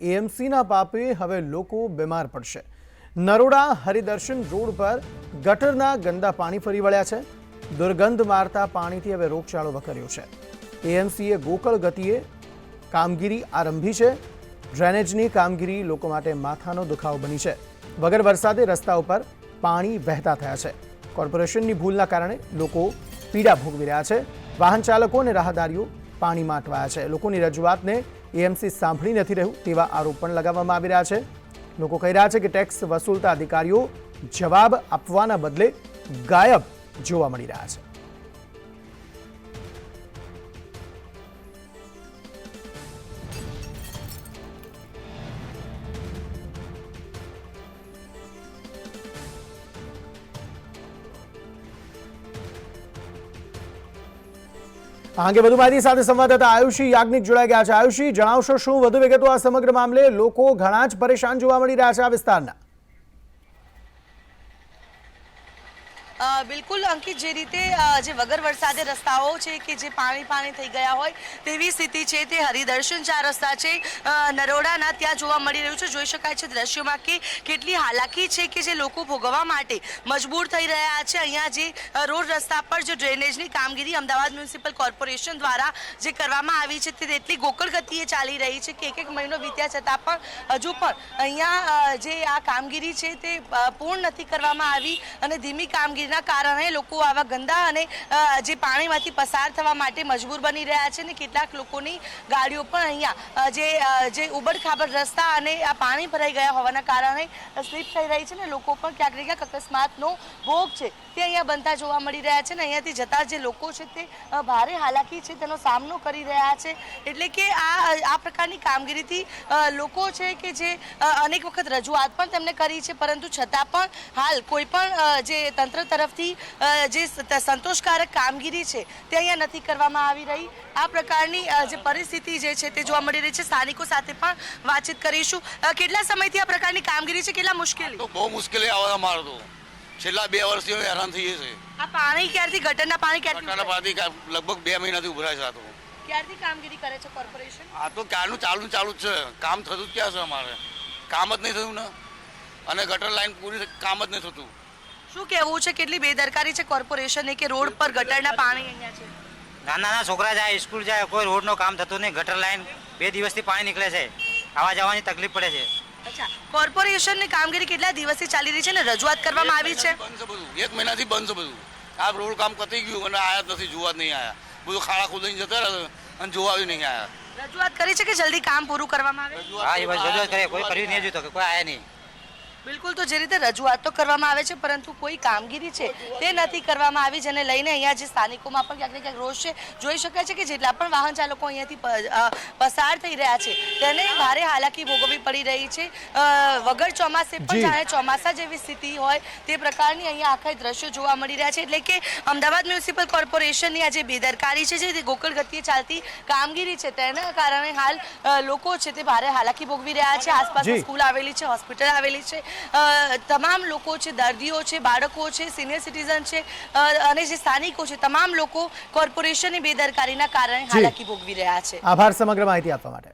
એએમસીના પાપે હવે લોકો બીમાર પડશે. નરોડા હરિદર્શન રોડ પર ગટરના ગંદા પાણી ફરી વળ્યા છે. દુર્ગંધ મારતા પાણીથી હવે રોગચાળો વકર્યો છે. એએમસીએ ગોકળ ગતિએ કામગીરી આરંભી છે. ડ્રેનેજની કામગીરી લોકો માટે માથાનો દુખાવો બની છે. વગર વરસાદે રસ્તા ઉપર પાણી વહેતા થયા છે. કોર્પોરેશનની ભૂલના કારણે લોકો પીડા ભોગવી રહ્યા છે. વાહન ચાલકો અને રાહદારીઓ પાણીમાં અટવાયા છે. લોકોની રજૂઆતને એએમસી સાંભળી નથી રહ્યું તેવા આરોપ પણ લગાવવામાં આવી રહ્યા છે. લોકો કહી રહ્યા છે કે ટેક્સ વસૂલતા અધિકારીઓ જવાબ આપવાના બદલે ગાયબ જોવા મળી રહ્યા છે. આ અંગે વધુ માહિતી સાથે સંવાદદાતા આયુષી યાજ્ઞિક જોડાઈ ગયા છે. આયુષી, જણાવશો શું વધુ વિગતો આ સમગ્ર મામલે? લોકો ઘણા જ પરેશાન જોવા મળી રહ્યા છે આ વિસ્તારના. બિલકુલ અંકિત, જે રીતે જે વગર વરસાદે રસ્તાઓ છે કે જે પાણી પાણી થઈ ગયા હોય તેવી સ્થિતિ છે તે હરિદર્શન ચાર રસ્તા છે. નરોડાના ત્યાં જોવા મળી રહ્યું છે. જોઈ શકાય છે દ્રશ્યોમાં કે કેટલી હાલાકી છે કે જે લોકો ભોગવવા માટે મજબૂર થઈ રહ્યા છે. અહીંયા જે રોડ રસ્તા પર જે ડ્રેનેજની કામગીરી અમદાવાદ મ્યુનિસિપલ કોર્પોરેશન દ્વારા જે કરવામાં આવી છે તે એટલી ગોકળ ગતિએ ચાલી રહી છે કે એક એક મહિનો વીત્યા છતાં પણ હજુ પણ અહીંયા જે આ કામગીરી છે તે પૂર્ણ નથી કરવામાં આવી અને ધીમી કામગીરીના કારણે લોકો આવા ગંદા અને જે પાણીમાંથી પસાર થવા માટે મજબૂર બની રહ્યા છે અને કેટલાક લોકોની ગાડીઓ પણ અહીંયા જે જે ઉબડ રસ્તા અને આ પાણી ભરાઈ ગયા હોવાના કારણે સ્લીપ થઈ રહી છે ને લોકો પણ ક્યાંક ને ક્યાંક અકસ્માતનો ભોગ છે. તે અહીંયા બનતા જોવા મળી રહ્યા છે ને અહીંયાથી જતા જે લોકો છે તે ભારે હાલાકી છે, તેનો સામનો કરી રહ્યા છે. એટલે કે આ આ પ્રકારની કામગીરીથી લોકો છે કે જે અનેક વખત રજૂઆત પણ તેમને કરી છે, પરંતુ છતાં પણ હાલ કોઈ પણ જે તંત્ર તરફથી જે સંતોષકારક કામગીરી છે તે અહીંયા નથી કરવામાં આવી રહી. આ પ્રકારની જે પરિસ્થિતિ જે છે તે જોવા મળી રહી છે. સ્થાનિકો સાથે પણ વાતચીત કરીશું. કેટલા સમયથી આ પ્રકારની કામગીરી છે? કેટલા મુશ્કેલી? તો બહુ મુશ્કેલી આવે અમારે તો છેલ્લા બે વર્ષથી હેરાન થઈએ છે આ પાણી ક્યારથી ગટરના પાણી ક્યારથી પાણી લગભગ બે મહિનાથી ઉભરાય છે આ તો. ક્યારથી કામગીરી કરે છે કોર્પોરેશન? આ તો ક્યારનું ચાલુ ચાલુ જ છે. કામ થતું જ ક્યાં છે અમારે? કામ જ નહીં થયું ને? અને ગટર લાઈન પૂરી કામ જ નહીં થતું. શું કહેવું છે? કેટલી બેદરકારી છે કોર્પોરેશને કે રોડ પર ગટરના પાણી અહીંયા છે? નાના નાના છોકરા જાય સ્કૂલ જાય કોઈ રોડનું કામ થતું નહીં. ગટર લાઈન બે દિવસથી પાણી નીકળે છે. આવવા જવાની તકલીફ પડે છે. અચ્છા કોર્પોરેશનની કામગીરી કેટલા દિવસથી ચાલી રહી છે ને રજૂઆત કરવામાં આવી છે? બંધ છે બધું. એક મહિનાથી બંધ છે બધું. આ રોડ કામ પતી ગયું અને આયા જ નથી જોવા જ નહીં આયા. બધું ખાડા ખોદીને જતા રહ્યા અને જોવા બી નહીં આયા. રજૂઆત કરી છે કે જલ્દી કામ પૂરું કરવામાં આવે? હા એ રજૂઆત કરી કોઈ કર્યું નહીં હજુ તો કે કોઈ આયા નહીં. બિલકુલ તો જે રીતે રજૂઆત તો કરવામાં આવે છે પરંતુ કોઈ કામગીરી છે તે નથી કરવામાં આવી જેને લઈને અહીંયા જે સ્થાનિકોમાં પણ ક્યાંક ને ક્યાંક રોષ છે. જોઈ શકાય છે કે જેટલા પણ વાહન ચાલકો અહીંયાથી પસાર થઈ રહ્યા છે તેને ભારે હાલાકી ભોગવવી પડી રહી છે. વગર ચોમાસે પણ. જાણે ચોમાસા જેવી સ્થિતિ હોય તે પ્રકારની અહીંયા આખા દ્રશ્યો જોવા મળી રહ્યા છે. એટલે કે અમદાવાદ મ્યુનિસિપલ કોર્પોરેશનની આ જે બેદરકારી છે જે ગોકળ ગતિએ ચાલતી કામગીરી છે તેના કારણે હાલ લોકો છે તે ભારે હાલાકી ભોગવી રહ્યા છે. આસપાસ સ્કૂલ આવેલી છે હોસ્પિટલ આવેલી છે તમામ લોકો છે દર્દીઓ છે બાળકો છે સિનિયર સિટીઝન છે અને જે સ્થાનિકો છે તમામ લોકો કોર્પોરેશનની બેદરકારીના કારણે હાલાકી ભોગવી રહ્યા છે. આભાર સમગ્ર માહિતી આપવા માટે.